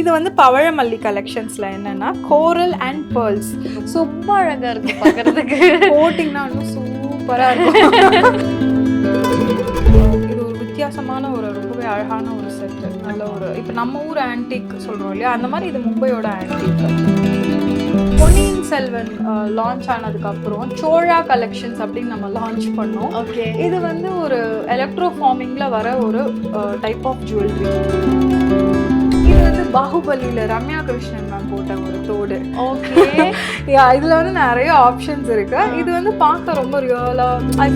இது வந்து பவழமல்லி கலெக்ஷன்ஸ்ல என்னன்னா கோரல் அண்ட் பேர்ல்ஸ் ரொம்ப அழகா இருக்கு பாக்குறதுக்கு. போட்டிங்கன்னா இன்னும் சூப்பரா இருக்கும் இது ஒரு வித்தியாசமான ஒரு ரொம்பவே அழகான ஒரு செட்டு நல்ல ஒரு இப்போ நம்ம ஊர் ஆன்டிக் சொல்றோம் இல்லையா? அந்த மாதிரி இது மும்பையோட ஆன்டிக் பொன்னியின் செல்வன் லான்ச் ஆனதுக்கு அப்புறம் சோழா கலெக்ஷன்ஸ் அப்படின்னு நம்ம லான்ச் பண்ணோம். ஓகே இது வந்து ஒரு எலக்ட்ரோ ஃபார்மிங்ல வர ஒரு டைப் ஆஃப் ஜுவல்லரி வந்து பாகுபலியில ரம்யா கிருஷ்ணன் மேம் போட்ட ஒரு தோடு. ஓகே இதுல வந்து நிறைய ஆப்ஷன்ஸ் இருக்கு. இது வந்து பார்க்க ரொம்ப ரியலா ஐ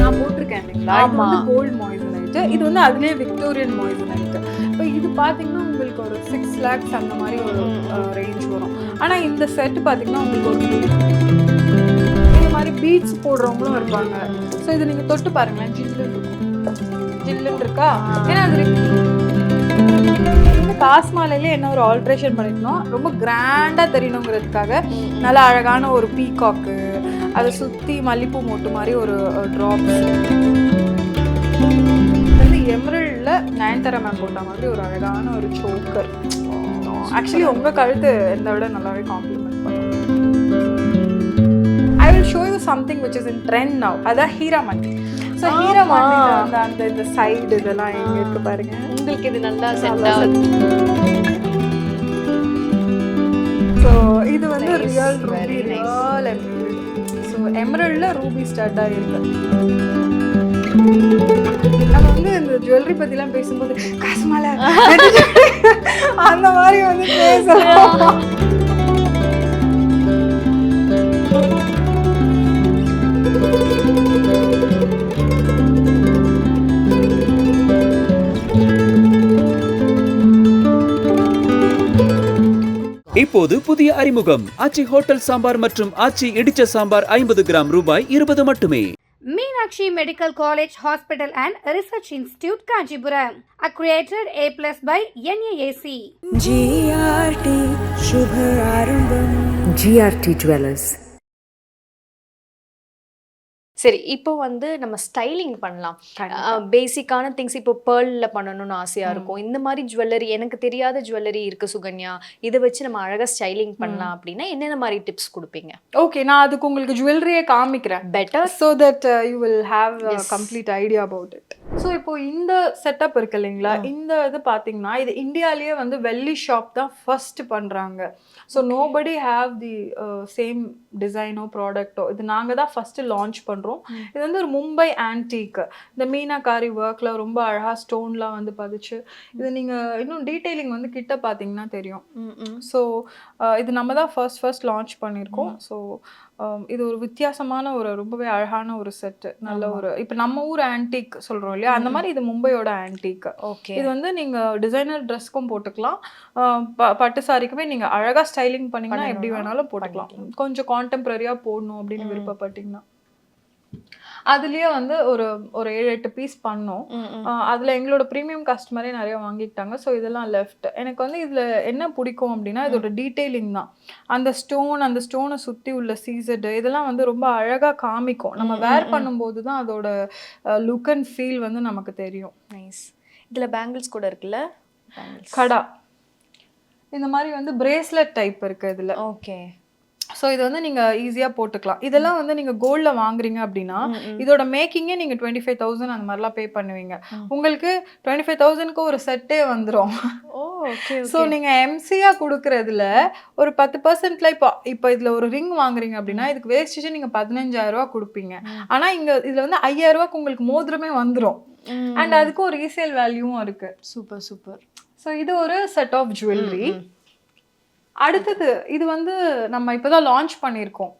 நான் போட்டிருக்கேன் இல்லைங்களா? ஆமா. கோல்ட் மாய்சனைட் இது வந்து அதுலயே விக்டோரியன் மாய்சனைட் இப்போ இது பாத்தீங்கன்னா உங்களுக்கு ஒரு சிக்ஸ் லேக்ஸ் அந்த மாதிரி ஒரு ரேஞ்ச் வரும். ஆனா இந்த செட் பாத்தீங்கன்னா உங்களுக்கு ஒரு மாதிரி பீட்ஸ் போடுறவங்களும் இருப்பாங்க. ஸோ இது நீங்க தொட்டு பாருங்களேன். ஜில்லுன்னு இருக்கும். ஜில்லுன்னு இருக்கா? ஏன்னா அது இந்த என்ன ஒரு ஆல்ட்ரேஷன் பண்ணிருந்தோம்? ரொம்ப கிராண்டாக தெரியணுங்கிறதுக்காக நல்ல அழகான ஒரு பீகாக்கு அதை சுற்றி மல்லிப்பூ மொட்டு மாதிரி ஒரு ட்ராப்ஸ் வந்து எமரல்ட்ல நயன்தாரா மேம் போட்ட மாதிரி ஒரு அழகான ஒரு சோக்கர் ஆக்சுவலி உங்கள் கழுத்து இந்த விட நல்லாவே காம்ப்ளிமெண்ட் பண்ணுவோம் I will show you something which is in trend now அதான் ஹீரா ஹீராமண்டி ஸோ. ஹீராமண்டி அந்த அந்த இந்த சைடு இதெல்லாம் எங்க இருக்கு பாருங்க. உங்களுக்கு இது நல்லா செட் ஆகுது. ஸோ இது வந்து real ruby. Real emerald so எமரல்ட்ல ruby start ஆகிருக்கு நம்ம வந்து இந்த ஜுவல்லரி பத்திலாம் பேசும்போது காசு மேல. அந்த மாதிரி வந்து பேசலாம் இப்போது புதிய அறிமுகம். ஆச்சி ஹோட்டல் சாம்பார் மற்றும் ஆச்சி இடிச்ச சாம்பார் ஐம்பது கிராம் ரூபாய் இருபது மட்டுமே. Meenakshi medical college hospital and research institute Kanchipuram. Accredited A plus by NAAC GRT சுப ஆரம்பம் ஜிஆர்டி ஜுவல்லர்ஸ் சரி இப்போ வந்து நம்ம ஸ்டைலிங் பண்ணலாம். பேசிக்கான திங்ஸ் இப்போ பேர்ல்ல பண்ணணும்னு ஆசையா இருக்கும். இந்த மாதிரி ஜுவல்லரி எனக்கு தெரியாத ஜுவல்லரி இருக்கு சுகன்யா. இதை வச்சு நம்ம அழகா ஸ்டைலிங் பண்ணலாம் அப்படின்னா என்னென்ன மாதிரி டிப்ஸ் கொடுப்பீங்க? ஓகே நான் அதுக்கு உங்களுக்கு ஜுவல்லரியே காமிக்கிறேன். Better so that you will have. Complete idea about it so இப்போ இந்த செட்டப் இருக்கு இல்லைங்களா? இந்த இது பார்த்தீங்கன்னா இது இந்தியாலேயே வந்து வெள்ளி ஷாப் தான் ஃபர்ஸ்ட் பண்ணுறாங்க so nobody have the same டிசைனோ ப்ராடக்ட்டோ இது நாங்கள் தான் ஃபஸ்ட்டு லான்ச் பண்ணுறோம் இது வந்து ஒரு மும்பை ஆன்டீக் இந்த மீனாகாரி ஒர்க்கில் ரொம்ப அழகாக ஸ்டோன்லாம் வந்து பதிச்சு இது நீங்கள் இன்னும் டீட்டெயிலிங் வந்து கிட்ட பார்த்தீங்கன்னா தெரியும். ஸோ இது நம்ம தான் ஃபர்ஸ்ட் ஃபர்ஸ்ட் லான்ச் பண்ணியிருக்கோம் ஸோ இது ஒரு வித்தியாசமான ஒரு ரொம்பவே அழகான ஒரு செட்டு நல்ல ஒரு இப்போ நம்ம ஊர் ஆன்டிக் சொல்கிறோம் இல்லையா? அந்த மாதிரி இது மும்பையோட ஆன்டிக் ஓகே. இது வந்து நீங்கள் டிசைனர் ட்ரெஸ்க்கும் போட்டுக்கலாம். பட்டு சாரிக்குமே நீங்கள் அழகாக ஸ்டைலிங் பண்ணிங்கன்னா எப்படி வேணாலும் போட்டுக்கலாம். கொஞ்சம் கான்டெம்பரரியாக போடணும் அப்படின்னு விருப்பப்பட்டீங்கன்னா. அதுலயே வந்து ஒரு ஒரு ஏழு எட்டு பீஸ் பண்ணோம். அதுல எங்களோட ப்ரீமியம் கஸ்டமரே நிறைய வாங்கிட்டாங்க ஸோ இதெல்லாம் லெஃப்ட் எனக்கு வந்து இதுல என்ன பிடிக்கும் அப்படின்னா இதோட டீட்டெயிலிங் தான். அந்த ஸ்டோன் அந்த ஸ்டோனை சுத்தி உள்ள சீசடு இதெல்லாம் வந்து ரொம்ப அழகா காமிக்கும். நம்ம வேர் பண்ணும்போது தான் அதோட லுக் அண்ட் ஃபீல் வந்து நமக்கு தெரியும். நைஸ் இதுல பேங்கிள்ஸ் கூட இருக்குல்ல? கடா. இந்த மாதிரி வந்து பிரேஸ்லெட் டைப் இருக்கு இதுல. ஓகே ஸோ இது வந்து நீங்க ஈஸியா போட்டுக்கலாம். இதெல்லாம் வந்து நீங்க கோல்ட்ல வாங்குறீங்க அப்படின்னா இதோட மேக்கிங்கே நீங்க டுவெண்ட்டி ஃபைவ் தௌசண்ட் அந்த மாதிரிலாம் பே பண்ணுவீங்க. உங்களுக்கு டுவெண்ட்டி ஃபைவ் தௌசண்ட்க்கு ஒரு செட்டே வந்துடும் ஸோ நீங்க எம்சியா கொடுக்கறதுல ஒரு பத்து பர்சன்ட்ல இப்போ இப்போ இதுல ஒரு ரிங் வாங்குறீங்க அப்படின்னா இதுக்கு வேஸ்டேஜ் நீங்க பதினஞ்சாயிரம் ரூபா கொடுப்பீங்க. ஆனா இங்க இதுல வந்து ஐயாயிரம் ரூபாய்க்கு உங்களுக்கு மோதிரமே வந்துடும் அண்ட் அதுக்கு ஒரு ரீசேல் வேல்யூவும் இருக்கு. Super super. ஸோ இது ஒரு செட் ஆஃப் ஜுவல்லரி அடுத்தது இது வந்து நம்ம இப்போதான் லான்ச் பண்ணியிருக்கோம்.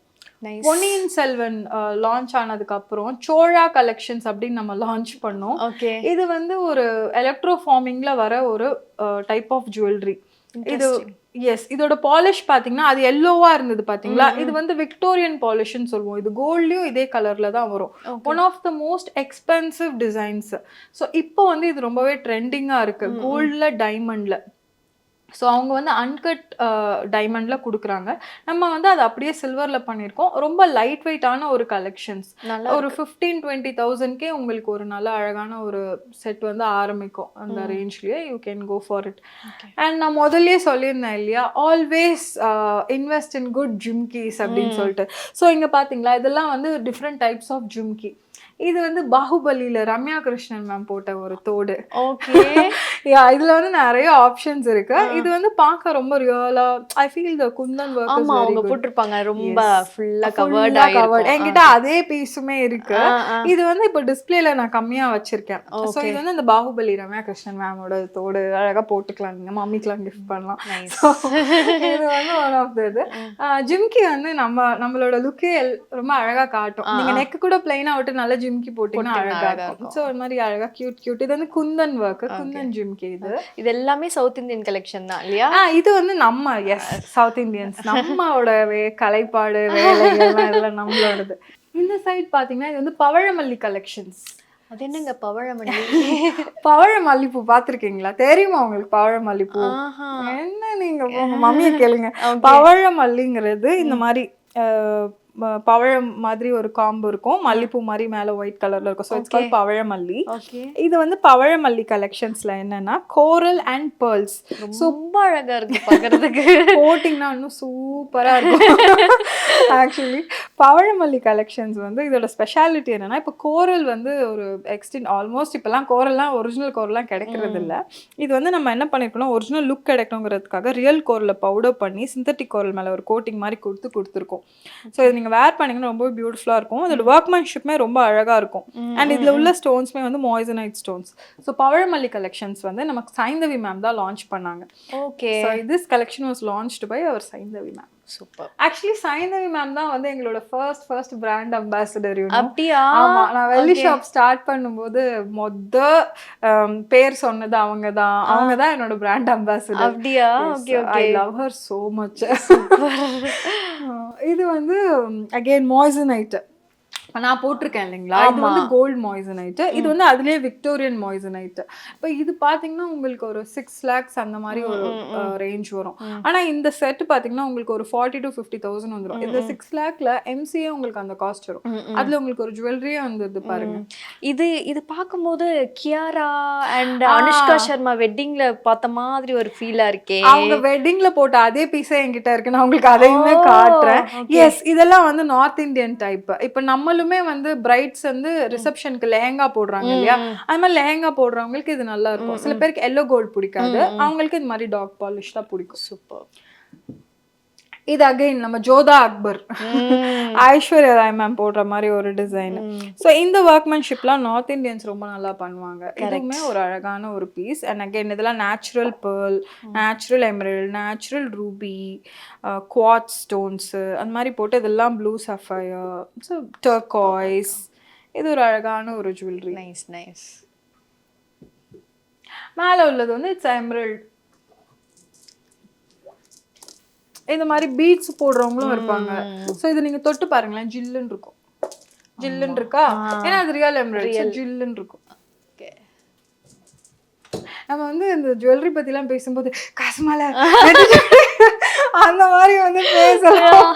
பொன்னியின் செல்வன் லான்ச் ஆனதுக்கு அப்புறம் சோழா கலெக்ஷன்ஸ் அப்படின்னு நம்ம லான்ச் பண்ணோம். ஓகே. இது வந்து ஒரு எலக்ட்ரோ ஃபார்மிங்ல வர ஒரு டைப் ஆஃப் ஜுவல்லரி இது எஸ் இதோட பாலிஷ் பாத்தீங்கன்னா அது எல்லோவா இருந்தது பாத்தீங்களா இது வந்து விக்டோரியன் பாலிஷ்னு சொல்லுவோம். இது கோல்ட்லயும் இதே கலர்ல தான் வரும். One of the most expensive designs so இப்போ வந்து இது ரொம்பவே ட்ரெண்டிங்கா இருக்கு. கோல்ட்ல டைமண்ட்ல ஸோ அவங்க வந்து அன்கட் டைமண்டில் கொடுக்குறாங்க. நம்ம வந்து அதை அப்படியே சில்வரில் பண்ணியிருக்கோம். ரொம்ப லைட் வெயிட்டான ஒரு கலெக்ஷன்ஸ் ஒரு ஃபிஃப்டீன் டுவெண்ட்டி தௌசண்ட்கே உங்களுக்கு ஒரு நல்ல அழகான ஒரு செட் வந்து ஆரம்பிக்கும். அந்த ரேஞ்ச்லயே you can go for it and நான் முதல்லயே சொல்லியிருந்தேன் இல்லையா? Always invest in good jhumkis அப்படின்னு சொல்லிட்டு. ஸோ இங்க பாத்தீங்களா? இதெல்லாம் வந்து டிஃப்ரெண்ட் டைப்ஸ் ஆஃப் ஜிம்கி இது வந்து பாகுபலியில ரம்யா கிருஷ்ணன் மேம் போட்ட ஒரு தோடு. ஓகே யா இதுல வந்து நிறைய ஆப்ஷன்ஸ் இருக்கு. இது வந்து பார்க்க ரொம்ப ரியலா I feel the kundan work ஆமா அவங்க போட்டிருப்பாங்க. ரொம்ப ஃபுல்லா கவர்ட் கவர்ட் என்கிட்ட அதே பீஸுமே இருக்கு. ஆ, ஆ. இது வந்து இப்போ டிஸ்பிளேல நான் கம்மியா வச்சிருக்கேன். Okay. இது வந்து இந்த பாகுபலி ரம்யா கிருஷ்ணன் மேமோட தோடு. அழகா போட்டுக்கலாம். நீங்க மம்மிக்கெல்லாம் கிஃப்ட் பண்ணலாம். இது வந்து ஒன் ஆஃப் த இது. ஜிம்கி வந்து நம்ம நம்மளோட லுக்கே ரொம்ப அழகா காட்டும். ஆ, நீங்க ஆ. நெக் கூட பிளைனா விட்டு நல்ல ஜிம்கி போட்டீங்கன்னா அழகா இருக்கும். ஸோ ஒரு மாதிரி அழகா கியூட் கியூட் இது வந்து குந்தன் ஒர்க் குந்தன் ஜிம்கி இது. இது எல்லாமே சவுத் இந்தியன் கலெக்ஷன் தான் இல்லையா? இது வந்து நம்ம எஸ் சவுத் இந்தியன்ஸ் நம்மளோட கலைப்பாடு இதெல்லாம் நம்மளோடது. இந்த சைடு பாத்தீங்கன்னா இது வந்து பவழமல்லி கலெக்ஷன்ஸ் அது என்னங்க பவழமணி பவழமல்லிப்பூ பார்த்திருக்கீங்களா தெரியுமா உங்களுக்கு பவழமல்லிப்பூ. என்ன நீங்க மம்மியை கேளுங்க. பவழமல்லிங்கிறது இந்த மாதிரி பவழம் மாதிரி ஒரு காம்பு இருக்கும். மல்லிப்பூ மாதிரி மேல ஒயிட் கலர்ல இருக்கும். So it's call Pavazhamalli. இது வந்து பவழமல்லி கலெக்ஷன்ஸ்ல என்னன்னா கோரல் அண்ட் பேர்ல்ஸ் ரொம்ப அழகா இருக்கு பாக்குறதுக்கு. போட்டிங்கன்னா இன்னும் சூப்பரா இருக்கும். ஆக்சுவலி பவழமல்லி கலெக்ஷன்ஸ் வந்து இதோட ஸ்பெஷாலிட்டி என்னன்னா இப்போ கோரல் வந்து ஒரு எக்ஸ்டென்ட் ஆல்மோஸ்ட் இப்போலாம் கோரல்லாம் ஒரிஜினல் கோரல்லாம் கிடைக்கிறது இல்ல இது வந்து நம்ம என்ன பண்ணிருக்கோம்னா ஒரிஜினல் லுக் கிடைக்கணுங்கிறதுக்காக ரியல் கோரலை பவுடர் பண்ணி சிந்தட்டிக் கோரல் மேல ஒரு கோட்டிங் மாதிரி கொடுத்து கொடுத்துருக்கோம். ஸோ இது நீங்க வேர் பண்ணீங்கன்னா ரொம்ப பியூட்டிஃபுல்லா இருக்கும். இதோட ஒர்க்மேன்ஷிப்மே ரொம்ப அழகா இருக்கும். அண்ட் இதுல உள்ள ஸ்டோன்ஸ்மே வந்து moissanite stones so Pavazhamalli collections வந்து நமக்கு சைந்தவி மேம் தான் லான்ச் பண்ணாங்க. Okay so this collection was launched by our Saindhavi ma'am super actually Saindhavi ma'am தான் வந்து எங்களோட ஃபர்ஸ்ட் ஃபர்ஸ்ட் பிராண்ட் அம்பாசிடர் அப்படியா? ஆமா நான் வெள்ளி. ஷாப் ஸ்டார்ட் பண்ணும்போது மொத um, பேர் சொன்னது அவங்க தான். அவங்க தான் என்னோட பிராண்ட் அம்பாசிடர் அப்படியா? Okay I love her so much இது வந்து அகைன் மாய்சனைட் நான் போட்டிருக்கேன் இல்லைங்களா? இது வந்து. கோல்ட் மாய்சனைட் இது வந்து அதுலயே விக்டோரியன் மாய்சனைட் இப்போ இது பாத்தீங்கன்னா உங்களுக்கு ஒரு சிக்ஸ் லேக்ஸ் அந்த மாதிரி ஒரு ரேஞ்ச் வரும். ஆனா இந்த செட் பாத்தீங்கன்னா உங்களுக்கு ஒரு ஃபார்ட்டி டு ஃபிஃப்டி தௌசண்ட் வந்துடும் இந்த சிக்ஸ் லேக்ல எம்சிஏ உங்களுக்கு அந்த காஸ்ட் வரும். அதுல உங்களுக்கு ஒரு ஜுவல்லரியே வந்துருது பாருங்க. இது இது பார்க்கும்போது கியாரா அண்ட். அனுஷ்கா சர்மா வெட்டிங்ல பார்த்த மாதிரி ஒரு ஃபீலா இருக்கே. அவங்க வெட்டிங்ல போட்ட அதே பீஸே என்கிட்ட இருக்கு. நான் உங்களுக்கு அதையுமே காட்டுறேன். எஸ் இதெல்லாம் வந்து நார்த் இந்தியன் டைப் இப்ப நம்மளுமே வந்து பிரைட்ஸ் வந்து ரிசப்ஷனுக்கு லெஹங்கா போடுறாங்க இல்லையா? அது மாதிரி லெஹங்கா போடுறவங்களுக்கு இது நல்லா இருக்கும். சில பேருக்கு எல்லோ கோல்ட் பிடிக்காது. அவங்களுக்கு இது மாதிரி டாக் பாலிஷ் தான் பிடிக்கும். சூப்பர். இது அகைன் நம்ம ஜோதா அக்பர். ஐஸ்வர்யா ராய் மேம் போடுற மாதிரி ஒரு டிசைன் ஸோ இந்த ஒர்க்மேன்ஷிப்லாம் நார்த் இந்தியன்ஸ் ரொம்ப நல்லா பண்ணுவாங்க. இதுவுமே ஒரு அழகான ஒரு பீஸ் அண்ட் அகைன் இதெல்லாம் natural pearl natural emerald natural ruby quartz stones அந்த மாதிரி போட்டு இதெல்லாம் ப்ளூ சஃபயர் ஸோ டர்காய்ஸ் இது ஒரு அழகான ஒரு ஜுவல்லரி நைஸ் நைஸ் மேலே உள்ளது வந்து இட்ஸ் எமரல்ட் இந்த மாதிரி பீட்ஸ் போடுறவங்களும் இருப்பாங்க. ஸோ இது நீங்க தொட்டு பாருங்களேன். ஜில்லுன்னு இருக்கும். ஜில்லுன்னு இருக்கா? ஏன்னா அது ரியல் எமரல்ட் ஜில்லுன்னு இருக்கும். நம்ம வந்து இந்த ஜுவல்லரி பத்திலாம் பேசும்போது காசுமால. அந்த மாதிரி வந்து பேசலாம்.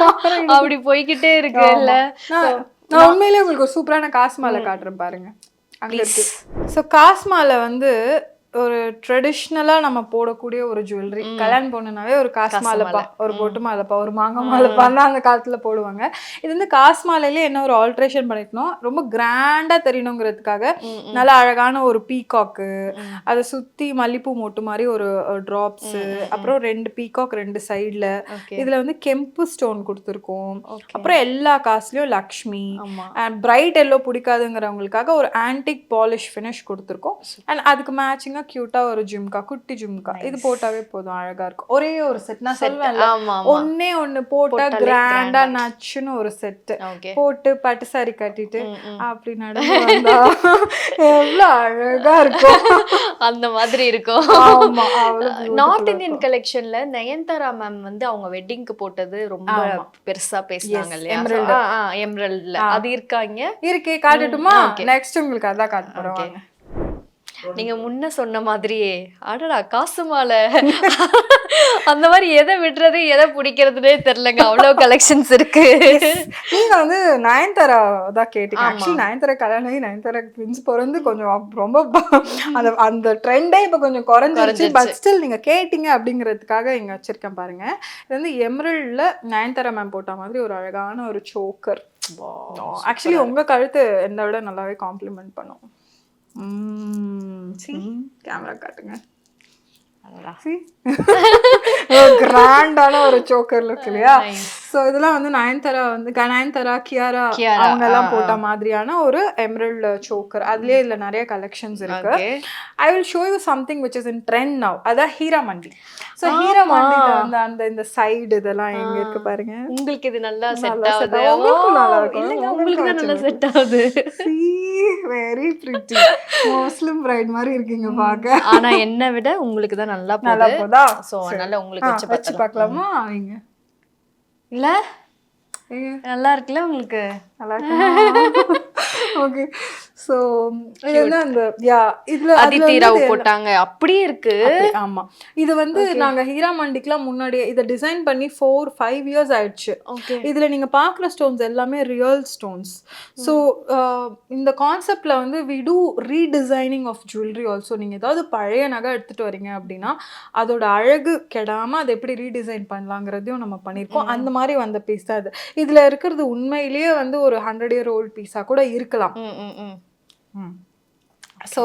அப்படி போய்கிட்டே இருக்கு இல்ல? நான் நான் உண்மையிலேயே உங்களுக்கு ஒரு சூப்பரான காசு மாலை காட்டுறேன் பாருங்க. அங்க இருக்கு. ஸோ காசு மாலை வந்து ஒரு ட்ரெடிஷ்னலா நம்ம போடக்கூடிய ஒரு ஜுவல்லரி கல்யாணம் பொண்ணுனாவே ஒரு காசு மாலைப்பா ஒரு பொட்டு மாலைப்பா ஒரு மாங்காய் மாலைப்பா தான் அந்த காலத்துல போடுவாங்க. இது வந்து காசு மாலையிலே என்ன ஒரு ஆல்ட்ரேஷன் பண்ணிக்கணும் ரொம்ப கிராண்டா தெரியணுங்கிறதுக்காக நல்ல அழகான ஒரு பீகாக்கு அதை சுத்தி மல்லிப்பூ மொட்டு மாதிரி ஒரு டிராப்ஸ் அப்புறம் ரெண்டு பீகாக் ரெண்டு சைடுல. இதுல வந்து கெம்பு ஸ்டோன் கொடுத்துருக்கோம். அப்புறம் எல்லா காசுலயும் லக்ஷ்மி. பிரைட் எல்லோ பிடிக்காதுங்கிறவங்களுக்காக ஒரு ஆன்டிக் பாலிஷ் ஃபினிஷ் கொடுத்துருக்கோம். அண்ட் அதுக்கு மேட்சிங்கா கியூட்டா ஒரு ஜிம்கா குட்டி ஜிம்கா. இது போட்டாவே போதும் அழகா இருக்கும். ஒரே ஒரு செட் நான் சொல்வேன்ல ஒன்னே ஒண்ணு போட்டா போட்டாலே கிராண்டா. நச்சுன்னு ஒரு செட் ஓகே போட்டு பட்டு சாரி கட்டிட்டு அப்படி நடந்து வந்தா எவ்வளவு அழகா இருக்கும். அந்த மாதிரி இருக்கும். North Indian. கலெக்ஷன்ல நயன்தாரா மேம் வந்து அவங்க வெட்டிங்க்கு போட்டது ரொம்ப. பெருசா பேசினாங்க இல்லையா. எம்ரல்ட்ல அது இருக்காங்க. இருக்கே காட்டட்டுமா. நெக்ஸ்ட் உங்களுக்கு அதான் காட்ட போறோம். நீங்க முன்ன சொன்ன மாதிரியே. அடடா காசு மாலை. அந்த மாதிரி எதை விடுறது எதை பிடிக்கிறதுனே தெரியலங்க. அவ்வளவு கலெக்ஷன்ஸ் இருக்கு. நீங்க வந்து நயன்தாரா தான் கேட்டீங்க. ஆக்சுவலி நயன்தாரா கல்யாணம் ஆகி நயன்தாரா ட்வின்ஸ் பிறந்து கொஞ்சம் ரொம்ப அந்த அந்த ட்ரெண்டே இப்போ கொஞ்சம் குறைஞ்சிருச்சு. பட். ஸ்டில் நீங்க கேட்டீங்க அப்படிங்கிறதுக்காக இங்க வச்சிருக்கேன் பாருங்க. இது வந்து எமரல்ட்ல நயன்தாரா மேம் போட்ட மாதிரி ஒரு அழகான ஒரு சோக்கர் ஆக்சுவலி உங்க கழுத்து எந்த விட நல்லாவே காம்ப்ளிமெண்ட் பண்ணும். கேமரா காட்டுங்க. கிராண்டான ஒரு சோக்கர் லுக் இல்லையா? சோ இதெல்லாம் வந்து நயன்தாரா வந்து நயன்தாரா கியாரா அவங்க எல்லாம் போட்ட. மாதிரியான ஒரு எமரல்ட் சோக்கர் அதுலயே இதுல நிறைய கலெக்ஷன்ஸ் இருக்கு. I will show you something which is in trend now அதான் ஹீரா மண்டி ஸோ ஹீரா மண்டில வந்து அந்த இந்த சைடு இதெல்லாம் எங்க இருக்கு பாருங்க. உங்களுக்கு இது நல்லா செட் ஆகுது. உங்களுக்கும் நல்லா இருக்கும். உங்களுக்கு தான் நல்லா. செட் ஆகுது. வெரி பிரிட்டி முஸ்லிம் பிரைட் மாதிரி இருக்கீங்க பாக்க. ஆனா என்னை விட உங்களுக்கு தான் நல்லா நல்லா போதா? சோ. அதனால உங்களுக்கு வச்சு பார்க்கலாம் பார்க்கலாமா? வைங்க. இல்ல? நல்லா இருக்குல்ல உங்களுக்கு? நல்லா ஓகே. ஸோ இது வந்து அந்த யா இதுல அதித்தி ராவ் போட்டாங்க. அப்படியே இருக்கு. அப்படி, ஆமா. இது வந்து நாங்க ஹீரா மண்டிக்குலாம் முன்னாடியே இதை டிசைன் பண்ணி ஃபோர் ஃபைவ் இயர்ஸ் ஆயிடுச்சு. ஓகே இதுல நீங்க பாக்குற ஸ்டோன்ஸ் எல்லாமே ரியல் ஸ்டோன்ஸ் ஸோ இந்த கான்செப்ட்ல வந்து we do redesigning of jewellery also நீங்க ஏதாவது பழைய நகை எடுத்துட்டு வரீங்க அப்படின்னா அதோட அழகு கெடாம அதை எப்படி ரீடிசைன் பண்ணலாங்கிறதையும் நம்ம பண்ணியிருக்கோம். அந்த மாதிரி வந்த பீஸ் தான் இது. இதுல இருக்கிறது உண்மையிலேயே வந்து ஒரு ஹண்ட்ரட் இயர் ஓல்ட் பீஸா கூட இருக்கலாம். ம் ம் ஸோ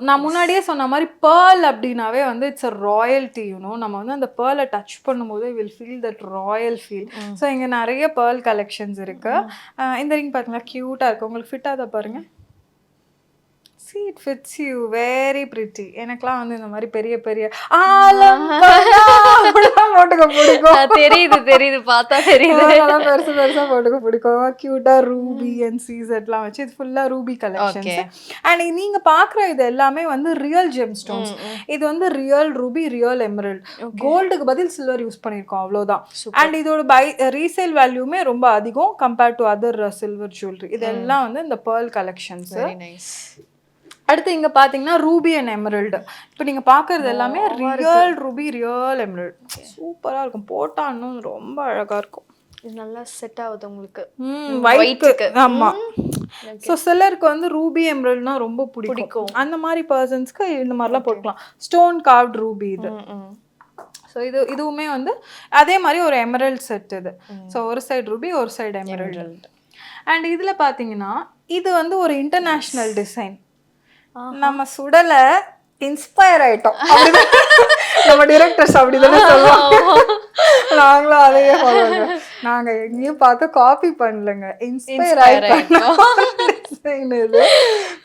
நான் முன்னாடியே சொன்ன மாதிரி பேர்ல் அப்படின்னாவே வந்து இட்ஸ் அ ராயல்ட்டி யூனோ நம்ம வந்து அந்த பேர்லை டச் பண்ணும்போது will feel that royal feel so இங்கே நிறைய பேர்ல் கலெக்ஷன்ஸ் இருக்கு. அஹ் இந்த ரிங் பார்த்தீங்களா க்யூட்டாக இருக்கு. உங்களுக்கு ஃபிட் ஆகுதா பாருங்க. See it fits you very pretty. எனக்கெல்லாம் வந்து இந்த மாதிரி பெரிய பெரிய போட்டுக்க பிடிக்கும். தெரியுது தெரியுது பார்த்தா தெரியுது. அதெல்லாம் பெருசு பெருசா போட்டுக்க பிடிக்கும். கியூட்டா ரூபி அண்ட் சீசட்லாம் வச்சு. இது ஃபுல்லா ரூபி கலெக்ஷன்ஸ் அண்ட் நீங்க பாக்குற இது எல்லாமே வந்து ரியல் ஜெம் ஸ்டோன்ஸ் இது வந்து ரியல் ரூபி ரியல் எமரல்ட் கோல்டுக்கு பதில் சில்வர் யூஸ் பண்ணிருக்கோம் அவ்வளவுதான். அண்ட் இதோட பை ரீசேல் வேல்யூமே ரொம்ப அதிகம் compared to other silver jewellery இதெல்லாம் வந்து இந்த பேர்ல் கலெக்ஷன்ஸ் வெரி அடுத்து இங்க பாத்தீங்கன்னா ரூபி அண்ட் எமரல்டு இப்போ நீங்க பாக்குறது எல்லாமே ரியல் ரூபி ரியல் எமரல்ட் சூப்பரா இருக்கும். போட்டா இன்னும் ரொம்ப அழகா இருக்கும். இது நல்லா செட் ஆகுது உங்களுக்கு. ஒயிட்டுக்கு ஆமா. ஸோ சிலருக்கு வந்து ரூபி எம்ரல்ட்னா ரொம்ப பிடிக்கும். அந்த மாதிரி பர்சன்ஸ்க்கு இந்த மாதிரிலாம் போட்டுக்கலாம். ஸ்டோன் கார்வ்ட் ரூபி இது. ம், ம். ஸோ இது இதுவுமே வந்து அதே மாதிரி ஒரு எமரல்ட் செட் இது. ஸோ ஒரு சைடு ரூபி ஒரு சைடு எமரல்ட் அண்ட் இதுல பாத்தீங்கன்னா இது வந்து ஒரு இன்டர்நேஷ்னல் டிசைன் நம்ம சுடல இன்ஸ்பயர் ஆயிட்டோம். நம்ம டிரெக்டர்ஸ் அப்படிதானே சொல்லுவாங்க. நாங்களும் அதையே. நாங்க எங்கேயும் பார்த்து காப்பி பண்ணலங்க. இன்ஸ்பயர் ஆயிட்டோம்.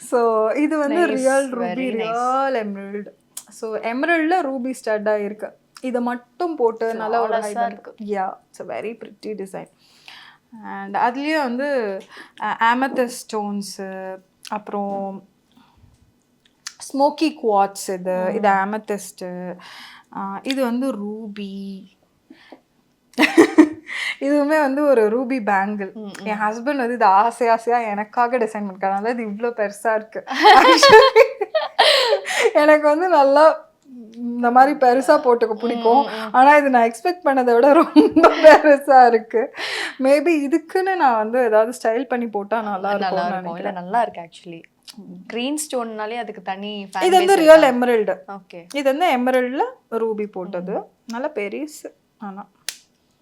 ஸோ இது. வந்து real ruby. Real emerald so எமரல்டில் ruby ஸ்டட்டா இருக்கு. இதை மட்டும் போட்டு நல்ல ஒரு இருக்கு. Yeah it's very pretty design and அதுலேயே வந்து ஆமத்தஸ் ஸ்டோன்ஸு அப்புறம் ஸ்மோக்கி குவாட்ஸ் இது இது ஆமத்தஸ்ட்டு இது வந்து ரூபி இதுவுமே வந்து ஒரு ரூபி பேங்கிள் என் ஹஸ்பண்ட் வந்து இது ஆசை ஆசையா எனக்காக டிசைன் பண்ணிருக்காங்க இது இவ்வளோ பெருசா இருக்கு. Actually, எனக்கு வந்து நல்லா இந்த மாதிரி பெருசா போட்டுக்க பிடிக்கும். ஆனா இது நான் எக்ஸ்பெக்ட் பண்ணதை விட ரொம்ப பெருசா இருக்கு. மேபி இதுக்குன்னு நான் வந்து ஏதாவது ஸ்டைல் பண்ணி போட்டா நல்லா இருக்கும். நல்லா இருக்கு ஆக்சுவலி கிரீன் ஸ்டோன்னாலே அதுக்கு தனி இது வந்து ரியல் எமரல்டு ஓகே இது வந்து எமரல்ட்ல ரூபி போட்டது. நல்ல பெருசு. ஆனா.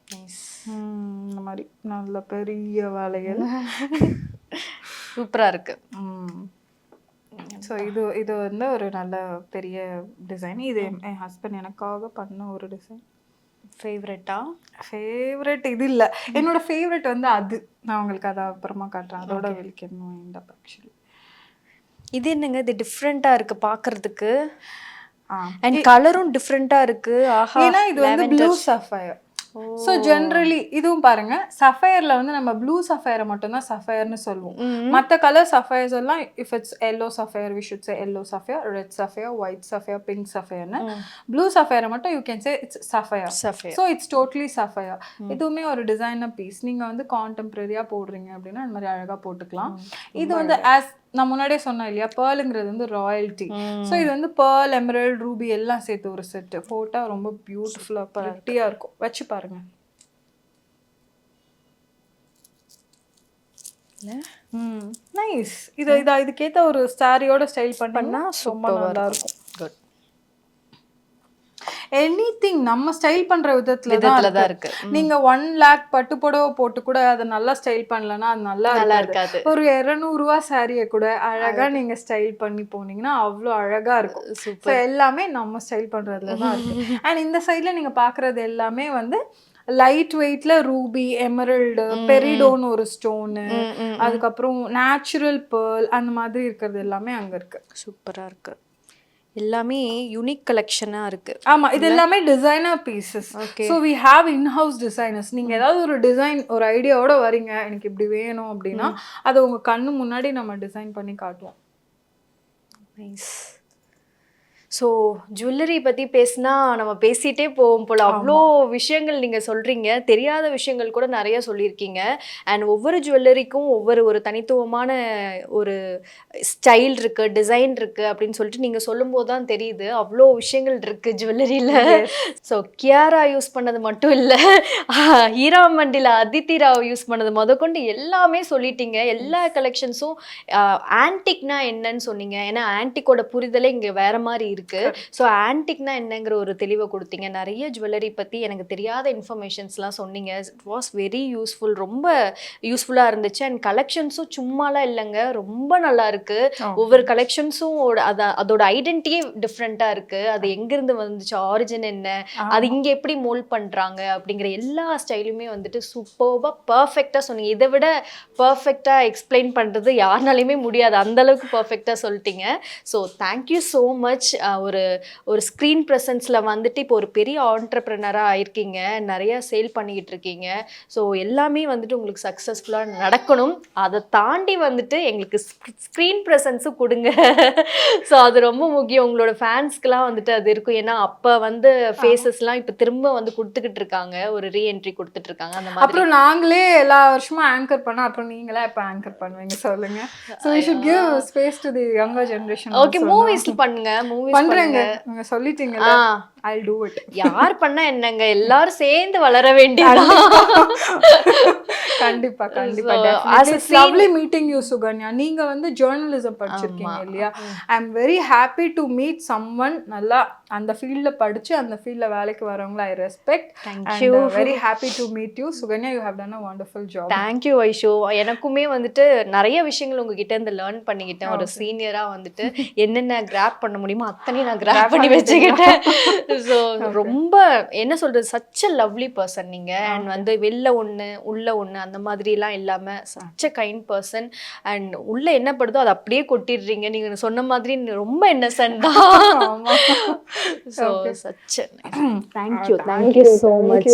நைஸ் ம், இந்த மாதிரி நல்ல பெரிய வளையல். சூப்பரா இருக்கு. ஸோ இது இது வந்து ஒரு நல்ல பெரிய டிசைன் இது என் என் ஹஸ்பண்ட் எனக்காக பண்ண ஒரு டிசைன் ஃபேவரட்டா ஃபேவரட் இது இல்லை. என்னோட ஃபேவரட் வந்து அது. நான் உங்களுக்கு அதை அப்புறமா காட்டுறேன். அதோட விழிக்கணும் இந்த ஆக்சுவலி இது என்னங்க? இது டிஃப்ரெண்டா இருக்கு பாக்குறதுக்கு. ஆ. அண்ட் கலரும் டிஃப்ரெண்டா இருக்கு. ஆஹா ஏன்னா இது வந்து ப்ளூ சஃபயர் ஸோ ஜென்ரலி இதுவும் பாருங்க சஃபயர்ல வந்து நம்ம ப்ளூ சஃபயரை மட்டும்தான் சஃபயர்னு சொல்லுவோம். மற்ற கலர் சஃபயர்ஸ் எல்லாம் if it's yellow sapphire we should say yellow sapphire red sapphire white sapphire pink சஃபயர்னு blue சஃபயரை மட்டும் you can say it's sapphire. So it's totally sapphire இதுவுமே ஒரு டிசைனர் பீஸ் நீங்க வந்து கான்டெம்பரரியா போடுறீங்க அப்படின்னா இந்த மாதிரி அழகா போட்டுக்கலாம். இது வந்து ஆஸ் நான் முன்னாடியே சொன்னேன் இல்லையா? பேர்லுங்கிறது வந்து ராயல்ட்டி ஸோ இது வந்து பேர்ல் எமரல்ட் ரூபி எல்லாம் சேர்த்து ஒரு செட்டு போட்டால் ரொம்ப பியூட்டிஃபுல்லாக ப்ரிட்டியாக இருக்கும். வச்சு பாருங்க. நைஸ் இது இதா இதுக்கேற்ற ஒரு சாரியோட ஸ்டைல் பண்ணா பண்ணா ரொம்ப நல்லா இருக்கும். எனி திங் நம்ம ஸ்டைல் பண்ற விதத்துல தான் இருக்கு. நீங்க ஒன் லேக் பட்டு புடவை போட்டு கூட அதை நல்லா ஸ்டைல் பண்ணலன்னா அது நல்லா நல்லா இருக்காது. ஒரு இரநூறுவா சாரியை கூட அழகா நீங்க ஸ்டைல் பண்ணி போனீங்கன்னா அவ்வளோ அழகா இருக்கும். எல்லாமே நம்ம ஸ்டைல் பண்றதுல தான் இருக்கு. அண்ட் இந்த சைட்ல நீங்க பாக்குறது எல்லாமே வந்து லைட் வெயிட்ல ரூபி எமரல்டு பெரிடோன் ஒரு ஸ்டோனு அதுக்கப்புறம் நேச்சுரல் பேர்ல் அந்த மாதிரி இருக்கிறது எல்லாமே அங்க இருக்கு. சூப்பரா இருக்கு. எல்லாமே யூனிக் கலெக்ஷனா இருக்கு. ஆமா இது எல்லாமே designer pieces Okay. So we have in house designers நீங்க ஏதாவது ஒரு டிசைன் ஒரு ஐடியாவோட வரீங்க எனக்கு இப்படி வேணும் அப்படின்னா அதை உங்க கண்ணு முன்னாடி நம்ம டிசைன் பண்ணி காட்டுவோம். நைஸ் ஸோ ஜுவல்லரி பற்றி பேசினா நம்ம பேசிகிட்டே போவோம் போல். அவ்வளோ விஷயங்கள் நீங்கள் சொல்கிறீங்க தெரியாத விஷயங்கள் கூட நிறைய சொல்லியிருக்கீங்க. அண்ட் ஒவ்வொரு ஜுவல்லரிக்கும் ஒவ்வொரு ஒரு தனித்துவமான ஒரு ஸ்டைல் இருக்குது டிசைன் இருக்குது அப்படின்னு சொல்லிட்டு நீங்கள் சொல்லும்போது தான் தெரியுது. அவ்வளோ விஷயங்கள் இருக்குது ஜுவல்லரியில் ஸோ கியாரா யூஸ் பண்ணது மட்டும் இல்லை. ஹீரா மண்டியில் அதித்தி ராவ் யூஸ் பண்ணது முதற்கொண்டு எல்லாமே சொல்லிட்டீங்க. எல்லா கலெக்ஷன்ஸும் ஆன்டிக்னா என்னன்னு சொன்னீங்க. ஏன்னா ஆன்டிக்கோட புரிதலே இங்கே வேற மாதிரி இருக்கு. ஸோ ஆன்டிக்னா என்னங்கிற ஒரு தெளிவை கொடுத்தீங்க. நிறைய ஜுவல்லரி பற்றி எனக்கு தெரியாத இன்ஃபர்மேஷன்ஸ்லாம் சொன்னீங்க. இட் வாஸ் வெரி யூஸ்ஃபுல் ரொம்ப யூஸ்ஃபுல்லாக இருந்துச்சு. அண்ட் கலெக்ஷன்ஸும் சும்மாலாம் இல்லைங்க. ரொம்ப நல்லா இருக்கு. ஒவ்வொரு கலெக்ஷன்ஸும் அத அதோட ஐடென்டிட்டியே டிஃப்ரெண்ட்டாக இருக்கு. அது எங்கேருந்து வந்துச்சு? ஆரிஜின் என்ன? அது இங்கே எப்படி மோல்ட் பண்ணுறாங்க அப்படிங்கிற எல்லா ஸ்டைலுமே வந்துட்டு சூப்பர்பாக பர்ஃபெக்டாக சொன்னீங்க. இதை விட பர்ஃபெக்டாக எக்ஸ்பிளைன் பண்ணுறது யாருனாலையுமே முடியாது. அந்த அளவுக்கு பர்ஃபெக்டாக சொல்லிட்டீங்க. ஸோ தேங்க்யூ ஸோ மச் ஒரு ஒரு ஸ்க்ரீன் ப்ரெசன்ஸில் வந்துட்டு இப்போ ஒரு பெரிய ஆண்டர்ப்ரனராக ஆயிருக்கீங்க. நிறைய சேல் பண்ணிக்கிட்டு இருக்கீங்க. ஸோ எல்லாமே வந்துட்டு உங்களுக்கு சக்ஸஸ்ஃபுல்லாக நடக்கணும். அதை தாண்டி வந்துட்டு எங்களுக்கு ஸ்க்ரீன் ப்ரெசன்ஸும் கொடுங்க. ஸோ அது ரொம்ப முக்கியம். உங்களோட ஃபேன்ஸ்க்குலாம் வந்துட்டு அது இருக்கும். ஏன்னா அப்போ வந்து ஃபேஸஸ்லாம் இப்போ திரும்ப வந்து கொடுத்துக்கிட்டு இருக்காங்க. ஒரு ரீஎன்ட்ரி கொடுத்துட்டு இருக்காங்க. அந்த மாதிரி. அப்புறம் நாங்களே எல்லா வருஷமும் ஆங்கர் பண்ணா அப்புறம் நீங்களா எப்ப ஆங்கர் பண்ணுவீங்க சொல்லுங்க. So we should give space to the younger generation okay movies பண்ணுங்க. மூவிஸ் பண்றேங்க. நீங்க சொல்லிட்டீங்க ஐ டூ இட் யார் பண்ணா என்னங்க? எல்லாரும் சேர்ந்து வளர வேண்டியது கண்டிப்பா கண்டிப்பா லவ்லி மீட்டிங் யூ சுகன்யா நீங்க வந்து ஜேர்னலிசம் படிச்சிருக்கீங்க இல்லையா? I am very happy to meet someone நல்லா அந்த ஃபீல்ட்ல படிச்சு அந்த ஃபீல்ட்ல வேலைக்கு வரவங்கள I respect you. Very happy to meet you Sukanya you have done a wonderful job thank you Vaishu எனக்குமே வந்துட்டு நிறைய விஷயங்கள் உங்ககிட்ட இருந்து லேர்ன் பண்ணிக்கிட்டேன். ஒரு சீனியரா வந்துட்டு என்னென்ன கிராப் பண்ண முடியுமோ அத்தனையும் நான் கிராப் பண்ணி வச்சுக்கிட்டேன். ஸோ ரொம்ப என்ன சொல்றது சச்ச லவ்லி பர்சன் நீங்க. அண்ட் வந்து வெளில ஒண்ணு உள்ள ஒண்ணு அந்த மாதிரி எல்லாம் இல்லாம சச்ச கைண்ட் பர்சன் அண்ட் உள்ள என்ன படுதோ அதை அப்படியே கொட்டிடுறீங்க. நீங்க சொன்ன மாதிரி ரொம்ப இன்னசென்ட் தான். So such a thank you thank you so much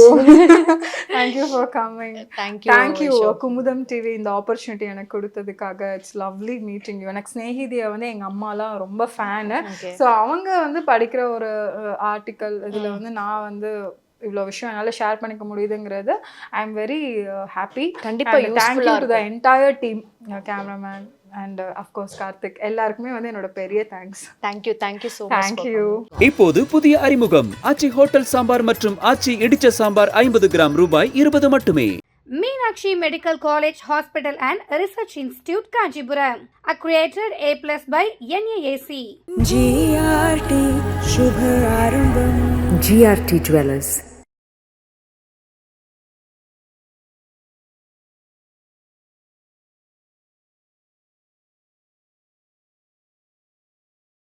thank you for coming thank you thank you Kumudam TV இந்த ஆப்பர்ச்சுனிட்டி எனக்கு கொடுத்ததுக்காக. இட்ஸ் லவ்லி மீட்டிங் யூ எனக்கு ஸ்னேகிதியை வந்து எங்க அம்மாலாம் ரொம்ப ஃபேனு. ஸோ அவங்க வந்து படிக்கிற ஒரு ஆர்டிக்கல் இதுல வந்து நான் வந்து இவ்வளோ விஷயம் என்னால் ஷேர் பண்ணிக்க முடியுதுங்கிறது ஐ எம் வெரி ஹாப்பி கண்டிப்பாக thank you to the entire team cameraman and of course Karthik எல்லாருக்குமே வந்து என்னோட பெரிய thanks thank you thank you so thank you இப்போது புதிய அறிமுகம். ஆச்சி ஹோட்டல் சாம்பார் மற்றும் ஆச்சி இடிச்ச சாம்பார் ஐம்பது கிராம் ரூபாய் இருபது மட்டுமே. Meenakshi medical college hospital and research institute Kanchipuram accredited A plus by NAAC GRT சுப ஆரம்பம் GRT Dwellers